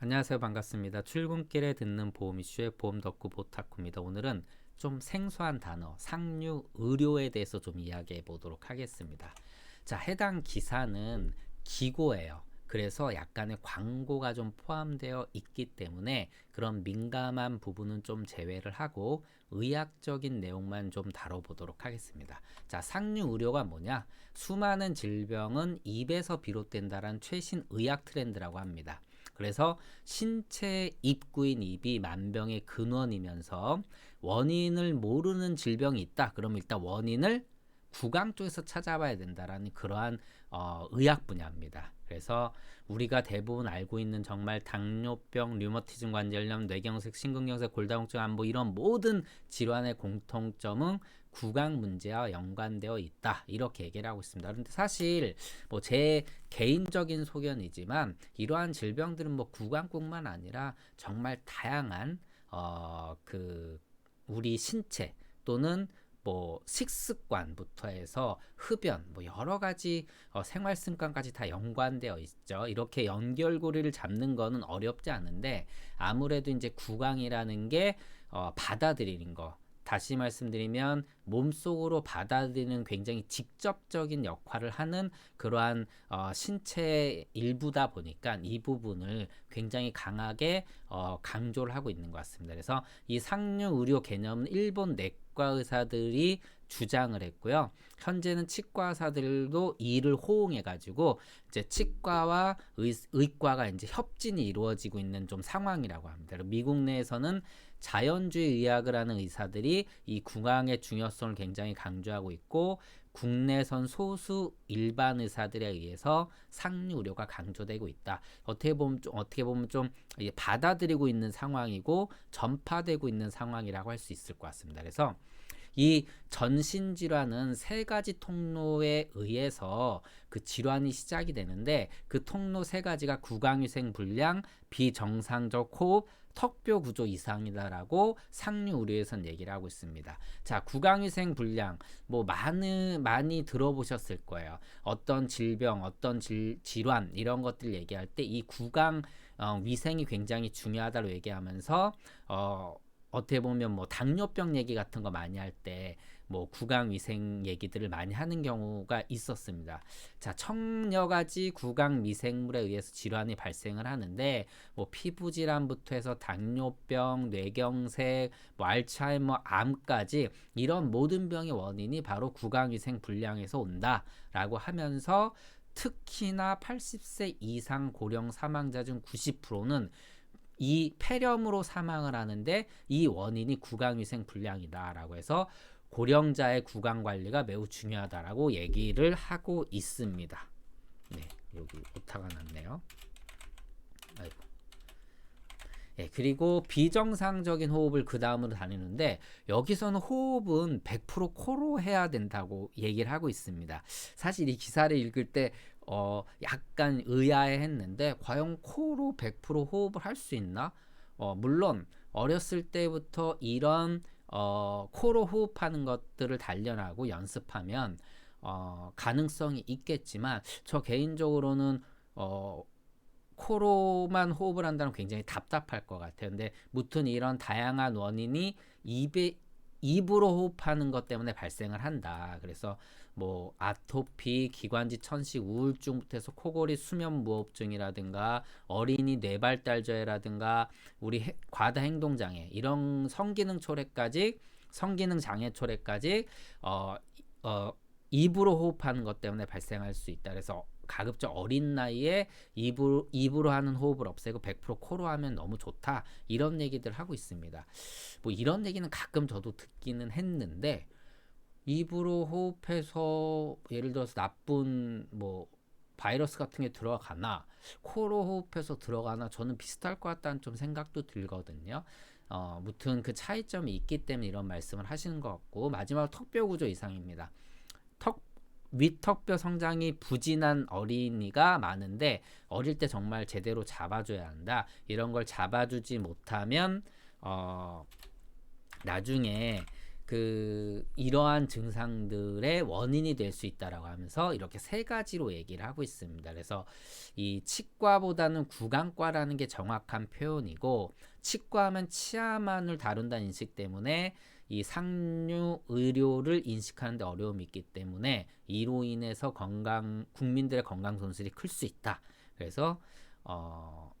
안녕하세요. 반갑습니다. 출근길에 듣는 보험 이슈의 보험 덕후 보타쿠입니다. 오늘은 좀 생소한 단어, 상류 의료에 대해서 좀 이야기해 보도록 하겠습니다. 자, 해당 기사는 기고예요. 그래서 약간의 광고가 좀 포함되어 있기 때문에 그런 민감한 부분은 좀 제외를 하고 의학적인 내용만 좀 다뤄보도록 하겠습니다. 자, 상류 의료가 뭐냐? 수많은 질병은 입에서 비롯된다라는 최신 의학 트렌드라고 합니다. 그래서 신체 입구인 입이 만병의 근원이면서 원인을 모르는 질병이 있다. 그럼 일단 원인을 구강 쪽에서 찾아봐야 된다라는 그러한 어, 의학 분야입니다. 그래서 우리가 대부분 알고 있는 정말 당뇨병, 류머티즘 관절염, 뇌경색, 심근경색, 골다공증 안보 이런 모든 질환의 공통점은 구강 문제와 연관되어 있다 이렇게 얘기를 하고 있습니다. 그런데 사실 뭐 제 개인적인 소견이지만 이러한 질병들은 뭐 구강뿐만 아니라 정말 다양한 어 그 우리 신체 또는 뭐 식습관부터 해서 흡연 뭐 여러 가지 어, 생활 습관까지 다 연관되어 있죠. 이렇게 연결고리를 잡는 거는 어렵지 않은데 아무래도 이제 구강이라는 게 어, 받아들이는 거 다시 말씀드리면 몸속으로 받아들이는 굉장히 직접적인 역할을 하는 그러한 어, 신체의 일부다 보니까 이 부분을 굉장히 강하게 어, 강조를 하고 있는 것 같습니다. 그래서 이 상류 의료 개념은 일본 내과 의사들이 주장을 했고요. 현재는 치과 의사들도 이를 호응해 가지고 이제 치과와 의, 의과가 이제 협진이 이루어지고 있는 좀 상황이라고 합니다. 미국 내에서는 자연주의 의학을 하는 의사들이 이 구강의 중요성을 굉장히 강조하고 있고 국내선 소수 일반 의사들에 의해서 상류 의료가 강조되고 있다. 어떻게 보면 좀 어떻게 보면 좀 받아들이고 있는 상황이고 전파되고 있는 상황이라고 할 수 있을 것 같습니다. 그래서 이 전신 질환은 세 가지 통로에 의해서 그 질환이 시작이 되는데 그 통로 세 가지가 구강위생 불량, 비정상적 호흡, 턱뼈 구조 이상이다라고 상류 의료에선 얘기를 하고 있습니다. 자, 구강위생 불량 뭐 많은 많이 들어보셨을 거예요. 어떤 질병, 어떤 질, 질환 이런 것들 얘기할 때 이 구강 어, 위생이 굉장히 중요하다고 얘기하면서 어 어떻게 보면 뭐 당뇨병 얘기 같은 거 많이 할 때 뭐 구강 위생 얘기들을 많이 하는 경우가 있었습니다. 자, 청여 가지 구강 미생물에 의해서 질환이 발생을 하는데 뭐 피부 질환부터 해서 당뇨병, 뇌경색, 뭐 알츠하이머, 암까지 이런 모든 병의 원인이 바로 구강 위생 불량에서 온다라고 하면서 특히나 80세 이상 고령 사망자 중 90%는 이 폐렴으로 사망을 하는데 이 원인이 구강위생 불량이다라고 해서 고령자의 구강 관리가 매우 중요하다라고 얘기를 하고 있습니다. 네, 여기 오타가 났네요. 아이고. 예, 그리고 비정상적인 호흡을 그 다음으로 다니는데 여기서는 호흡은 100% 코로 해야 된다고 얘기를 하고 있습니다. 사실 이 기사를 읽을 때 어, 약간 의아해했는데 과연 코로 100% 호흡을 할 수 있나? 어, 물론 어렸을 때부터 이런 어, 코로 호흡하는 것들을 단련하고 연습하면 어, 가능성이 있겠지만 저 개인적으로는 어, 코로만 호흡을 한다면 굉장히 답답할 것 같아요. 근데 무튼 이런 다양한 원인이 입에 입으로 호흡하는 것 때문에 발생을 한다. 그래서 뭐 아토피, 기관지 천식, 우울증부터 해서 코골이 수면 무호흡증이라든가 어린이 뇌발달 저해라든가 우리 해, 과다 행동 장애 이런 성기능 초래까지 성기능 장애 초래까지 어, 어 입으로 호흡하는 것 때문에 발생할 수 있다. 그래서 가급적 어린 나이에 입으로, 입으로 하는 호흡을 없애고 100% 코로 하면 너무 좋다. 이런 얘기들 하고 있습니다. 뭐 이런 얘기는 가끔 저도 듣기는 했는데 입으로 호흡해서 예를 들어서 나쁜 뭐 바이러스 같은 게 들어가나 코로 호흡해서 들어가나 저는 비슷할 것 같다는 좀 생각도 들거든요. 어, 무튼 그 차이점이 있기 때문에 이런 말씀을 하시는 것 같고 마지막으로 턱뼈 구조 이상입니다. 턱 위턱뼈 성장이 부진한 어린이가 많은데 어릴 때 정말 제대로 잡아줘야 한다. 이런 걸 잡아주지 못하면 어, 나중에 그 이러한 증상들의 원인이 될 수 있다라고 하면서 이렇게 세 가지로 얘기를 하고 있습니다. 그래서 이 치과보다는 구강과라는 게 정확한 표현이고 치과하면 치아만을 다룬다는 인식 때문에 이 상류 의료를 인식하는데 어려움이 있기 때문에 이로 인해서 건강 국민들의 건강 손실이 클 수 있다. 그래서 어,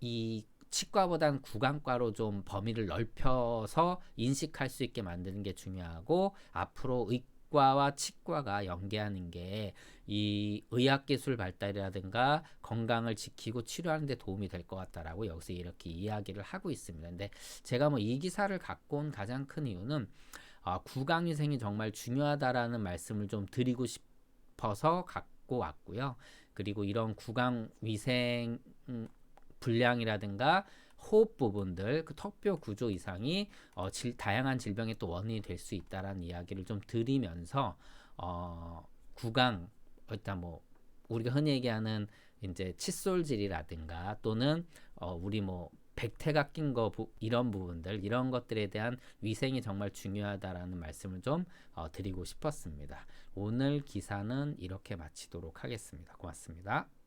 이 치과보다는 구강과로 좀 범위를 넓혀서 인식할 수 있게 만드는 게 중요하고 앞으로 의과와 치과가 연계하는 게 이 의학기술 발달이라든가 건강을 지키고 치료하는 데 도움이 될 것 같다라고 여기서 이렇게 이야기를 하고 있습니다. 근데 제가 뭐 이 기사를 갖고 온 가장 큰 이유는 아, 구강위생이 정말 중요하다라는 말씀을 좀 드리고 싶어서 갖고 왔고요. 그리고 이런 구강위생 음, 불량이라든가 호흡 부분들, 그 턱뼈 구조 이상이 어, 질, 다양한 질병의 또 원인이 될 수 있다라는 이야기를 좀 드리면서 어, 구강 일단 뭐 우리가 흔히 얘기하는 이제 칫솔질이라든가 또는 어, 우리 뭐 백태가 낀 거 이런 부분들 이런 것들에 대한 위생이 정말 중요하다라는 말씀을 좀 어, 드리고 싶었습니다. 오늘 기사는 이렇게 마치도록 하겠습니다. 고맙습니다.